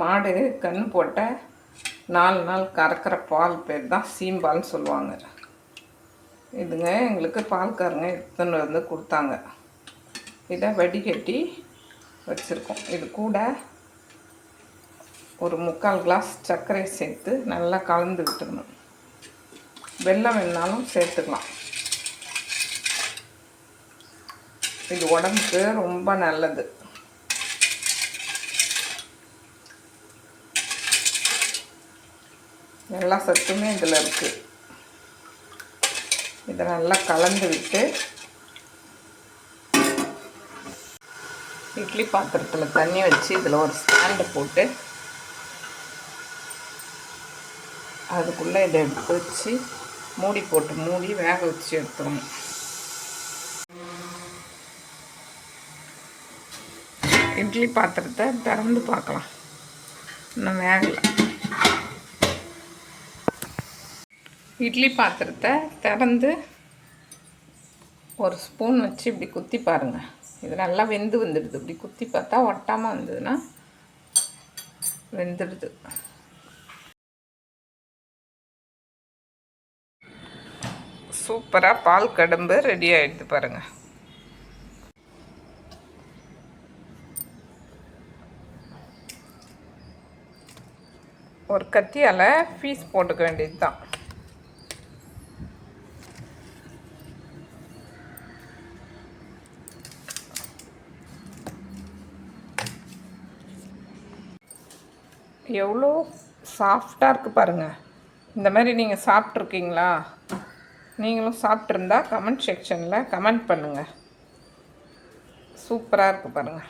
மாடு கன்று போட்ட நாலு நாள் கறக்கிற பால் பேர் தான் சீம்பால்னு சொல்லுவாங்க. இதுங்க எங்களுக்கு பால்காரங்க எடுத்துன்னு வந்து கொடுத்தாங்க. இதை வடிகட்டி வச்சுருக்கோம். இது கூட ஒரு முக்கால் கிளாஸ் சர்க்கரை சேர்த்து நல்லா கலந்து விட்டுக்கணும் வெள்ளம் வேணாலும் சேர்த்துக்கலாம். இது உடம்புக்கு ரொம்ப நல்லது. எல்லா சத்துமே இதில் இருக்குது இதை நல்லா கலந்து விட்டு இட்லி பாத்திரத்தில் தண்ணி வச்சு இதில் ஒரு ஸ்டாண்டு போட்டு அதுக்குள்ளே இதை எடுத்து வச்சு மூடி போட்டு மூடி வேக வச்சு எடுத்துக்கணும் இட்லி பாத்திரத்தை திறந்து பார்க்கலாம். இன்னும் வேகலை. இட்லி பாத்திரத்தை திறந்து ஒரு ஸ்பூன் வச்சு இப்படி குத்தி பாருங்கள் இது நல்லா வெந்து வந்துடுது. இப்படி குத்தி பார்த்தா ஒட்டாமல் வந்ததுன்னா வெந்துடுது. சூப்பராக பால் கடம்பு ரெடி ஆகிடுது பாருங்கள் ஒரு கத்தியால் ஃபீஸ் போட்டுக்க வேண்டியது தான் எவ்வளோ சாஃப்டாக இருக்குது பாருங்கள் இந்த மாதிரி நீங்கள் சாப்பிட்ருக்கீங்களா நீங்களும் சாப்பிட்ருந்தா கமெண்ட் செக்ஷனில் கமெண்ட் பண்ணுங்கள் சூப்பராக இருக்குது பாருங்கள்